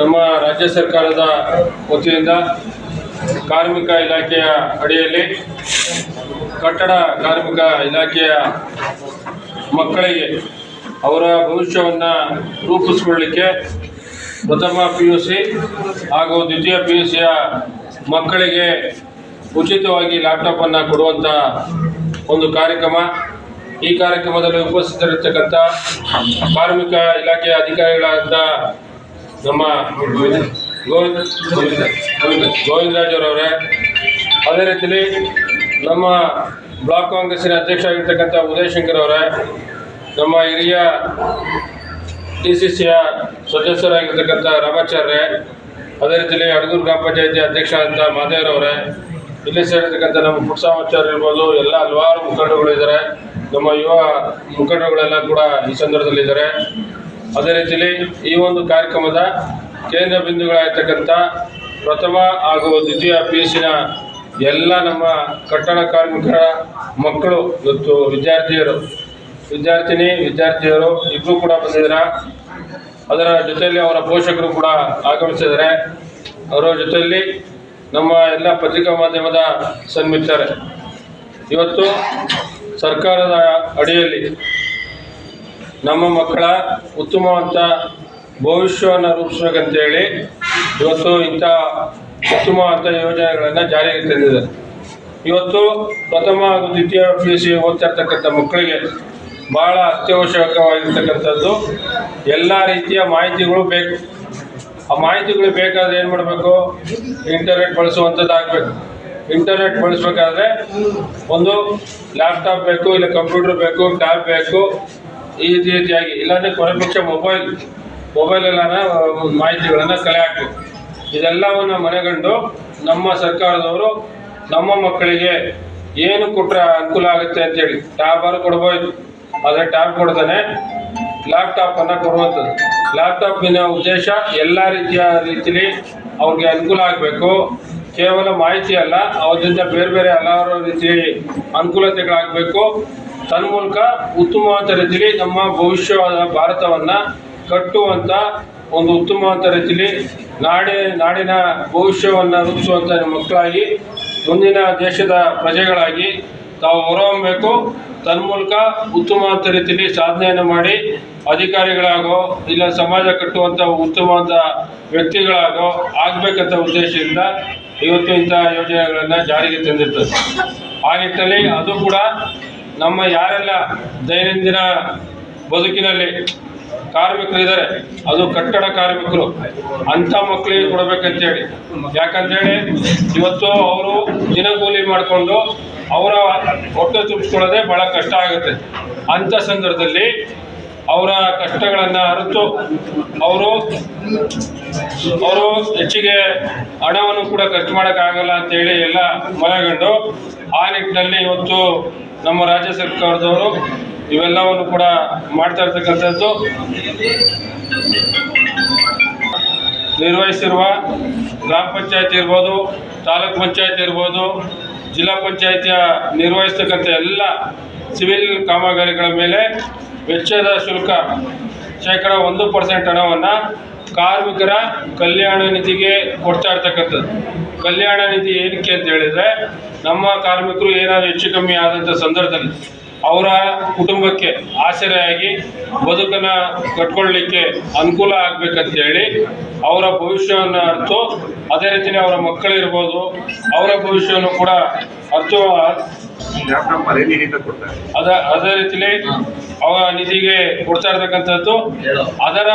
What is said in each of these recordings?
ನಮ್ಮ ರಾಜ್ಯ ಸರ್ಕಾರದ ವತಿಯಿಂದ ಕಾರ್ಮಿಕ ಇಲಾಖೆಯ ಅಡಿಯಲ್ಲಿ ಕಟ್ಟಡ ಕಾರ್ಮಿಕ ಇಲಾಖೆಯ ಮಕ್ಕಳಿಗೆ ಅವರ ಭವಿಷ್ಯವನ್ನು ರೂಪಿಸ್ಕೊಳ್ಳಿಕ್ಕೆ ಪ್ರಥಮ ಪಿ ಯು ಸಿ ಹಾಗೂ ದ್ವಿತೀಯ ಪಿ ಯು ಸಿಯ ಮಕ್ಕಳಿಗೆ ಉಚಿತವಾಗಿ ಲ್ಯಾಪ್ಟಾಪನ್ನು ಕೊಡುವಂಥ ಒಂದು ಕಾರ್ಯಕ್ರಮ. ಈ ಕಾರ್ಯಕ್ರಮದಲ್ಲಿ ಉಪಸ್ಥಿತರಿರ್ತಕ್ಕಂಥ ಕಾರ್ಮಿಕ ಇಲಾಖೆಯ ಅಧಿಕಾರಿಗಳಾದ ನಮ್ಮ ಗೋವಿಂದ ಗೋವಿಂದರಾಜ್ ಅವರವರೇ ಅದೇ ರೀತಿಯಲ್ಲಿ ನಮ್ಮ ಬ್ಲಾಕ್ ಕಾಂಗ್ರೆಸ್ಸಿನ ಅಧ್ಯಕ್ಷ ಆಗಿರ್ತಕ್ಕಂಥ ಉದಯ್ ಶಂಕರ್ ಅವರೇ, ನಮ್ಮ ಹಿರಿಯ ಡಿ ಸಿ ಸಿಯ ಸದಸ್ಯರಾಗಿರ್ತಕ್ಕಂಥ ರಾಮಾಚಾರ್ಯ ಅದೇ ರೀತಿಯಲ್ಲಿ ಅಡಗೂರು ಗ್ರಾಮ ಪಂಚಾಯತಿ ಅಧ್ಯಕ್ಷ ಅಂತ ಮಾದೇವರವರೇ ಇಲ್ಲಿ ಸೇರಿರ್ತಕ್ಕಂಥ ನಮ್ಮ ಪುಟ್ಸಾಮಾಚಾರ್ಯ ಇರ್ಬೋದು, ಎಲ್ಲ ಹಲವಾರು ಇದ್ದಾರೆ ನಮ್ಮ ಯುವ ಮುಖಂಡಗಳೆಲ್ಲ ಕೂಡ ಈ ಸಂದರ್ಭದಲ್ಲಿದ್ದಾರೆ. ಅದೇ ರೀತಿಯಲ್ಲಿ ಈ ಒಂದು ಕಾರ್ಯಕ್ರಮದ ಕೇಂದ್ರ ಬಿಂದುಗಳಾಗಿರ್ತಕ್ಕಂಥ ಪ್ರಥಮ ಹಾಗೂ ದ್ವಿತೀಯ ಪಿ ಯು ಸಿನ ಎಲ್ಲ ನಮ್ಮ ಕಟ್ಟಡ ಕಾರ್ಮಿಕರ ಮಕ್ಕಳು ಇವತ್ತು ವಿದ್ಯಾರ್ಥಿಯರು. ವಿದ್ಯಾರ್ಥಿನಿ, ವಿದ್ಯಾರ್ಥಿಯರು ಇಬ್ಬರು ಕೂಡ ಬಂದಿದ್ದಾರೆ ಅದರ ಜೊತೆಯಲ್ಲಿ ಅವರ ಪೋಷಕರು ಕೂಡ ಆಗಮಿಸಿದ್ದಾರೆ. ಅವರ ಜೊತೆಯಲ್ಲಿ ನಮ್ಮ ಎಲ್ಲ ಪತ್ರಿಕಾ ಮಾಧ್ಯಮದ ಸನ್ಮಿತ್ತಾರೆ ಇವತ್ತು ಸರ್ಕಾರದ ಅಡಿಯಲ್ಲಿ ನಮ್ಮ ಮಕ್ಕಳ ಉತ್ತಮವಂತ ಭವಿಷ್ಯವನ್ನು ರೂಪಿಸಬೇಕಂತೇಳಿ ಇವತ್ತು ಇಂಥ ಉತ್ತಮವಾದ ಯೋಜನೆಗಳನ್ನು ಜಾರಿಗೆ ತಂದಿದೆ ಇವತ್ತು ಪ್ರಥಮ ಹಾಗೂ ದ್ವಿತೀಯ ಪಿ ಯು ಸಿ ಓದ್ತಾ ಮಕ್ಕಳಿಗೆ ಭಾಳ ಅತ್ಯವಶ್ಯಕವಾಗಿರ್ತಕ್ಕಂಥದ್ದು. ಎಲ್ಲ ರೀತಿಯ ಮಾಹಿತಿಗಳು ಬೇಕು. ಆ ಮಾಹಿತಿಗಳು ಬೇಕಾದ್ರೆ ಏನು ಮಾಡಬೇಕು? ಇಂಟರ್ನೆಟ್ ಬಳಸುವಂಥದ್ದಾಗಬೇಕು ಇಂಟರ್ನೆಟ್ ಬಳಸಬೇಕಾದ್ರೆ ಒಂದು ಲ್ಯಾಪ್ಟಾಪ್ ಬೇಕು, ಇಲ್ಲ ಕಂಪ್ಯೂಟರ್ ಬೇಕು, ಟ್ಯಾಬ್ ಬೇಕು ಈ ರೀತಿಯಾಗಿ ಇಲ್ಲಾಂದರೆ ಕೊನೆ ಪಕ್ಷ ಮೊಬೈಲ್ ಮೊಬೈಲೆಲ್ಲನ ಮಾಹಿತಿಗಳನ್ನು ಕಲೆ ಹಾಕಬೇಕು. ಇದೆಲ್ಲವನ್ನು ಮನೆಗಂಡು ನಮ್ಮ ಸರ್ಕಾರದವರು ನಮ್ಮ ಮಕ್ಕಳಿಗೆ ಏನು ಕೊಟ್ಟರೆ ಅನುಕೂಲ ಆಗುತ್ತೆ ಅಂತೇಳಿ ಟ್ಯಾಬಾರು ಕೊಡ್ಬೋದು. ಆದರೆ ಟ್ಯಾಬ್ ಕೊಡ್ತಾನೆ ಲ್ಯಾಪ್ಟಾಪನ್ನು ಕೊಡುವಂಥದ್ದು. ಲ್ಯಾಪ್ಟಾಪಿನ ಉದ್ದೇಶ ಎಲ್ಲ ರೀತಿಯ ರೀತಿಲಿ ಅವ್ರಿಗೆ ಅನುಕೂಲ ಆಗಬೇಕು. ಕೇವಲ ಮಾಹಿತಿ ಅಲ್ಲ, ಅವರಿಂದ ಬೇರೆ ಬೇರೆ ಹಲವಾರು ರೀತಿ ಅನುಕೂಲತೆಗಳಾಗಬೇಕು. ತನ್ಮೂಲಕ ಉತ್ತಮವಾದ ರೀತಿಯಲ್ಲಿ ನಮ್ಮ ಭವಿಷ್ಯವಾದ ಭಾರತವನ್ನು ಕಟ್ಟುವಂಥ ಒಂದು ಉತ್ತಮವಾದ ರೀತಿಯಲ್ಲಿ ನಾಡಿ, ನಾಡಿನ ಭವಿಷ್ಯವನ್ನು ರೂಪಿಸುವಂಥ ಮಕ್ಕಳಾಗಿ, ಮುಂದಿನ ದೇಶದ ಪ್ರಜೆಗಳಾಗಿ ತಾವು ಹೊರಹೊಮ್ಮಬೇಕು ತನ್ಮೂಲಕ ಉತ್ತಮವಾದ ರೀತಿಯಲ್ಲಿ ಸಾಧನೆಯನ್ನು ಮಾಡಿ ಅಧಿಕಾರಿಗಳಾಗೋ, ಇಲ್ಲ ಸಮಾಜ ಕಟ್ಟುವಂಥ ಉತ್ತಮವಾದ ವ್ಯಕ್ತಿಗಳಾಗೋ ಆಗಬೇಕಂತ ಉದ್ದೇಶದಿಂದ ಇವತ್ತು ಇಂತಹ ಯೋಜನೆಗಳನ್ನು ಜಾರಿಗೆ ತಂದಿರ್ತದೆ. ಆ ನಿಟ್ಟಿನಲ್ಲಿ ಅದು ಕೂಡ ನಮ್ಮ ಯಾರೆಲ್ಲ ದೈನಂದಿನ ಬದುಕಿನಲ್ಲಿ ಕಾರ್ಮಿಕರಿದ್ದಾರೆ ಅದು ಕಟ್ಟಡ ಕಾರ್ಮಿಕರು, ಅಂಥ ಮಕ್ಕಳಿಗೆ ಕೊಡಬೇಕಂತೇಳಿ. ಯಾಕಂತೇಳಿ, ಇವತ್ತು ಅವರು ದಿನಗೂಲಿ ಮಾಡಿಕೊಂಡು ಅವರ ಹೊಟ್ಟೆ ತುಂಬಿಸ್ಕೊಳ್ಳೋದೇ ಭಾಳ ಕಷ್ಟ ಆಗುತ್ತೆ. ಅಂಥ ಸಂದರ್ಭದಲ್ಲಿ ಅವರ ಕಷ್ಟಗಳನ್ನು ಅರಿತು ಅವರು ಅವರು ಹೆಚ್ಚಿಗೆ ಹಣವನ್ನು ಕೂಡ ಖರ್ಚು ಮಾಡೋಕ್ಕಾಗಲ್ಲ ಅಂತೇಳಿ ಎಲ್ಲ ಮನಗಂಡು ಆ ನಿಟ್ಟಿನಲ್ಲಿ ಇವತ್ತು ನಮ್ಮ ರಾಜ್ಯ ಸರ್ಕಾರದವರು ಇವೆಲ್ಲವನ್ನು ಕೂಡ ಮಾಡ್ತಾ ಇರ್ತಕ್ಕಂಥದ್ದು. ನಿರ್ವಹಿಸಿರುವ ಗ್ರಾಮ ಪಂಚಾಯತಿ ಇರ್ಬೋದು, ತಾಲೂಕ್ ಪಂಚಾಯತಿ ಇರ್ಬೋದು, ಜಿಲ್ಲಾ ಪಂಚಾಯತಿಯ ನಿರ್ವಹಿಸ್ತಕ್ಕಂಥ ಎಲ್ಲ ಸಿವಿಲ್ ಕಾಮಗಾರಿಗಳ ಮೇಲೆ ವೆಚ್ಚದ ಶುಲ್ಕ ಶೇಕಡ ಒಂದು ಪರ್ಸೆಂಟ್ ಹಣವನ್ನು ಕಾರ್ಮಿಕರ ಕಲ್ಯಾಣ ನಿಧಿಗೆ ಕೊಡ್ತಾ ಇರ್ತಕ್ಕಂಥದ್ದು. ಕಲ್ಯಾಣ ನಿಧಿ ಏನಕ್ಕೆ ಅಂತ ಹೇಳಿದ್ರೆ ನಮ್ಮ ಕಾರ್ಮಿಕರು ಏನಾದ್ರು ಹೆಚ್ಚು ಕಮ್ಮಿ ಆದಂಥ ಸಂದರ್ಭದಲ್ಲಿ ಅವರ ಕುಟುಂಬಕ್ಕೆ ಆಸರೆಯಾಗಿ ಬದುಕನ್ನು ಕಟ್ಕೊಳ್ಳಿಕ್ಕೆ ಅನುಕೂಲ ಆಗ್ಬೇಕಂತ ಹೇಳಿ ಅವರ ಭವಿಷ್ಯವನ್ನು ಅರ್ಥ ಅದೇ ರೀತಿಯೇ ಅವರ ಮಕ್ಕಳಿರ್ಬೋದು ಅವರ ಭವಿಷ್ಯವನ್ನು ಕೂಡ ಅರ್ಥ ಅದ ಅದೇ ರೀತಿಲಿ ಅವರ ನಿಧಿಗೆ ಕೊಡ್ತಾ ಇರ್ತಕ್ಕಂಥದ್ದು. ಅದರ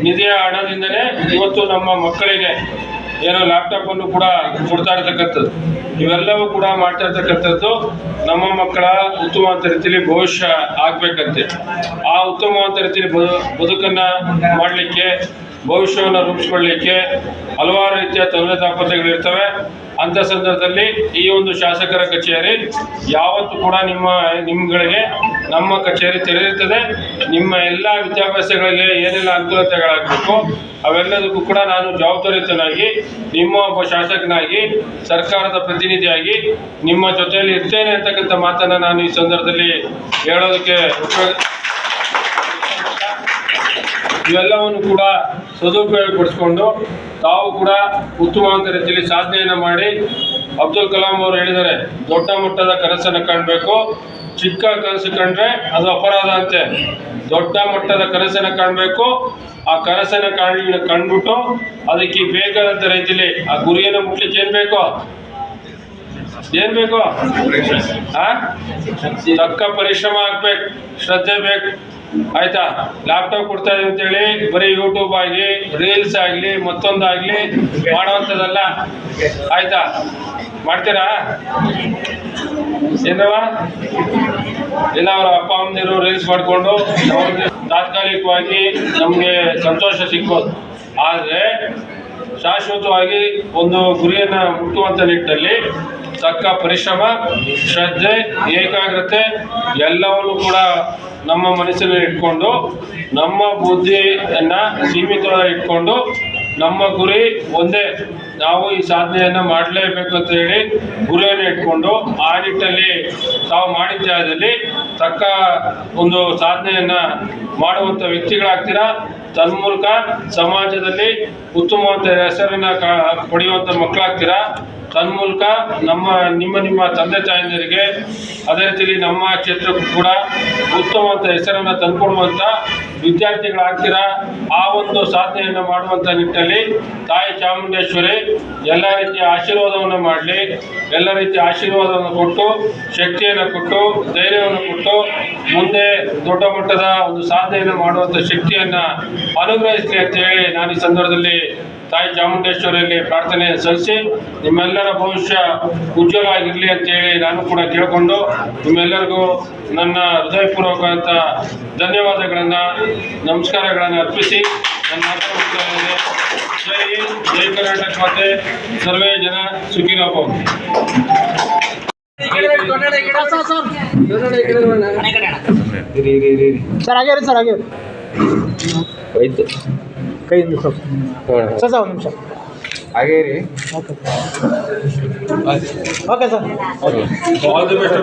ನಿಧಿಯ ಹಣದಿಂದನೇ ಇವತ್ತು ನಮ್ಮ ಮಕ್ಕಳಿಗೆ ಏನೋ ಲ್ಯಾಪ್ಟಾಪ್ ಅನ್ನು ಕೂಡ ಕೊಡ್ತಾ ಇರ್ತಕ್ಕಂಥದ್ದು. ಇವೆಲ್ಲವೂ ಕೂಡ ಮಾಡ್ತಾ ಇರ್ತಕ್ಕಂಥದ್ದು ನಮ್ಮ ಮಕ್ಕಳ ಉತ್ತಮವಾದ ರೀತಿಯಲ್ಲಿ ಭವಿಷ್ಯ ಆಗ್ಬೇಕಂತೆ. ಆ ಉತ್ತಮವಾದ ರೀತಿಯಲ್ಲಿ ಬದು ಬದುಕನ್ನು ಮಾಡಲಿಕ್ಕೆ ಭವಿಷ್ಯವನ್ನು ರೂಪಿಸಿಕೊಳ್ಳಲಿಕ್ಕೆ ಹಲವಾರು ರೀತಿಯ ತೊಂದರೆ ತಾಪತ್ರೆಗಳಿರ್ತವೆ ಅಂಥ ಸಂದರ್ಭದಲ್ಲಿ ಈ ಒಂದು ಶಾಸಕರ ಕಚೇರಿ ಯಾವತ್ತೂ ಕೂಡ ನಿಮ್ಮ ನಿಮ್ಮಗಳಿಗೆ ನಮ್ಮ ಕಚೇರಿ ತೆರೆದಿರ್ತದೆ. ನಿಮ್ಮ ಎಲ್ಲ ವಿದ್ಯಾಭ್ಯಾಸಗಳಿಗೆ ಏನೆಲ್ಲ ಅನುಕೂಲತೆಗಳಾಗಬೇಕು, ಅವೆಲ್ಲದಕ್ಕೂ ಕೂಡ ನಾನು ಜವಾಬ್ದಾರಿತನಾಗಿ ನಿಮ್ಮ ಒಬ್ಬ ಶಾಸಕನಾಗಿ, ಸರ್ಕಾರದ ಪ್ರತಿನಿಧಿಯಾಗಿ, ನಿಮ್ಮ ಜೊತೆಯಲ್ಲಿ ಇರ್ತೇನೆ ಅಂತಕ್ಕಂಥ ಮಾತನ್ನು ನಾನು ಈ ಸಂದರ್ಭದಲ್ಲಿ ಹೇಳೋದಕ್ಕೆ ಇವೆಲ್ಲವನ್ನು ಕೂಡ ಸದುಪಯೋಗ ಪಡಿಸ್ಕೊಂಡು ತಾವು ಕೂಡ ಉತ್ತಮವಾದ ರೀತಿಯಲ್ಲಿ ಸಾಧನೆಯನ್ನು ಮಾಡಿ ಅಬ್ದುಲ್ ಕಲಾಂ ಅವರು ಹೇಳಿದ್ದಾರೆ, ದೊಡ್ಡ ಮಟ್ಟದ ಕನಸನ್ನು ಕಾಣಬೇಕು. ಚಿಕ್ಕ ಕನಸು ಕಂಡ್ರೆ ಅದು ಅಪರಾಧ ಅಂತೆ. ದೊಡ್ಡ ಮಟ್ಟದ ಕನಸನ್ನು ಕಾಣಬೇಕು. ಆ ಕನಸನ್ನು ಕಾಣ ಕಂಡ್ಬಿಟ್ಟು ಅದಕ್ಕೆ ಬೇಕಾದಂಥ ರೀತಿಯಲ್ಲಿ ಆ ಗುರಿಯನ್ನು ಮುಟ್ಲಿಕ್ಕೆ ಏನು ಬೇಕು? ಏನ್ ಬೇಕು? ತಕ್ಕ ಪರಿಶ್ರಮ ಆಗ್ಬೇಕು, ಶ್ರದ್ಧೆ ಬೇಕು. ಆಯ್ತಾ? ಲ್ಯಾಪ್ಟಾಪ್ ಕೊಡ್ತಾ ಇದೆ ಅಂತೇಳಿ, ಬರೀ ಯೂಟ್ಯೂಬ್ ಆಗಲಿ ರೀಲ್ಸ್ ಆಗಲಿ, ಮತ್ತೊಂದಾಗ್ಲಿ ಮಾಡೋವಂಥದ್ದಲ್ಲ. ಆಯ್ತಾ? ಮಾಡ್ತೀರಾ? ಏನವ ಇಲ್ಲ ಅವರ ಅಪ್ಪ ಅಮ್ಮನಿರು ರೀಲ್ಸ್ ಮಾಡಿಕೊಂಡು ತಾತ್ಕಾಲಿಕವಾಗಿ ನಮಗೆ ಸಂತೋಷ ಸಿಗ್ಬೋದು. ಆದರೆ ಶಾಶ್ವತವಾಗಿ ಒಂದು ಗುರಿಯನ್ನು ಮುಟ್ಟುವಂಥ ನಿಟ್ಟಲ್ಲಿ ತಕ್ಕ ಪರಿಶ್ರಮ, ಶ್ರದ್ಧೆ, ಏಕಾಗ್ರತೆ ಎಲ್ಲವನ್ನು ಕೂಡ ನಮ್ಮ ಮನಸ್ಸನ್ನು ಇಟ್ಕೊಂಡು, ನಮ್ಮ ಬುದ್ಧಿಯನ್ನು ಸೀಮಿತ ಇಟ್ಕೊಂಡು, ನಮ್ಮ ಗುರಿ ಒಂದೇ. ನಾವು ಈ ಸಾಧನೆಯನ್ನು ಮಾಡಲೇಬೇಕು ಅಂತ ಹೇಳಿ ಗುರಿಯನ್ನು ಇಟ್ಕೊಂಡು, ಆ ನಿಟ್ಟಲ್ಲಿ ತಾವು ಮಾಡಿದ ಜಾಗದಲ್ಲಿ ತಕ್ಕ ಒಂದು ಸಾಧನೆಯನ್ನು ಮಾಡುವಂಥ ವ್ಯಕ್ತಿಗಳಾಗ್ತೀರಾ? ತನ್ಮೂಲಕ ಸಮಾಜದಲ್ಲಿ ಉತ್ತಮವಾದ ಹೆಸರನ್ನ ಪಡೆಯುವಂಥ ಮಕ್ಕಳಾಗ್ತೀರಾ? ತನ್ಮೂಲಕ ನಮ್ಮ, ನಿಮ್ಮ ನಿಮ್ಮ ತಂದೆ ತಾಯಂದಿರಿಗೆ ಅದೇ ರೀತಿಯಲ್ಲಿ ನಮ್ಮ ಕ್ಷೇತ್ರಕ್ಕೂ ಕೂಡ ಉತ್ತಮವಾದ ಹೆಸರನ್ನು ತಂದುಕೊಡುವಂಥ ವಿದ್ಯಾರ್ಥಿಗಳಾಗ್ತೀರಾ? ಆ ಒಂದು ಸಾಧನೆಯನ್ನು ಮಾಡುವಂಥ ನಿಟ್ಟಿನಲ್ಲಿ ತಾಯಿ ಚಾಮುಂಡೇಶ್ವರಿ ಎಲ್ಲ ರೀತಿಯ ಆಶೀರ್ವಾದವನ್ನು ಮಾಡಲಿ, ಎಲ್ಲ ರೀತಿಯ ಆಶೀರ್ವಾದವನ್ನು ಕೊಟ್ಟು, ಶಕ್ತಿಯನ್ನು ಕೊಟ್ಟು, ಧೈರ್ಯವನ್ನು ಕೊಟ್ಟು ಮುಂದೆ ದೊಡ್ಡ ಮಟ್ಟದ ಒಂದು ಸಾಧನೆಯನ್ನು ಮಾಡುವಂಥ ಶಕ್ತಿಯನ್ನು ಅನುಗ್ರಹಿಸಲಿ ಅಂತ ಹೇಳಿ ನಾನು ಈ ಸಂದರ್ಭದಲ್ಲಿ ತಾಯಿ ಚಾಮುಂಡೇಶ್ವರಿಯಲ್ಲಿ ಪ್ರಾರ್ಥನೆ ಸಲ್ಲಿಸಿ ನಿಮ್ಮೆಲ್ಲರ ಭವಿಷ್ಯ ಉಜ್ವಲ ಆಗಿರಲಿ ಅಂತೇಳಿ ನಾನು ಕೂಡ ಕೇಳಿಕೊಂಡು ನಿಮ್ಮೆಲ್ಲರಿಗೂ ನನ್ನ ಹೃದಯಪೂರ್ವಕವಾದಂಥ ಧನ್ಯವಾದಗಳನ್ನು ನಮಸ್ಕಾರಗಳನ್ನು ಅರ್ಪಿಸಿ ನನ್ನ. ಜೈ ಜೈ ಕರ್ನಾಟಕ ಮಾತೆ ಸರ್ವೇ ಜನ ಸುಖಿ. ಸರ್ ಆಗ್ಯಾರ ಸರ್ ಆಗ್ಯಾರ. ಕೈಯಿಂದ ಸ್ವಲ್ಪ ಸರ್ ಸರ್ ಒಂದು ನಿಮಿಷ ಹಾಗೇ ರೀ okay okay sir All the best.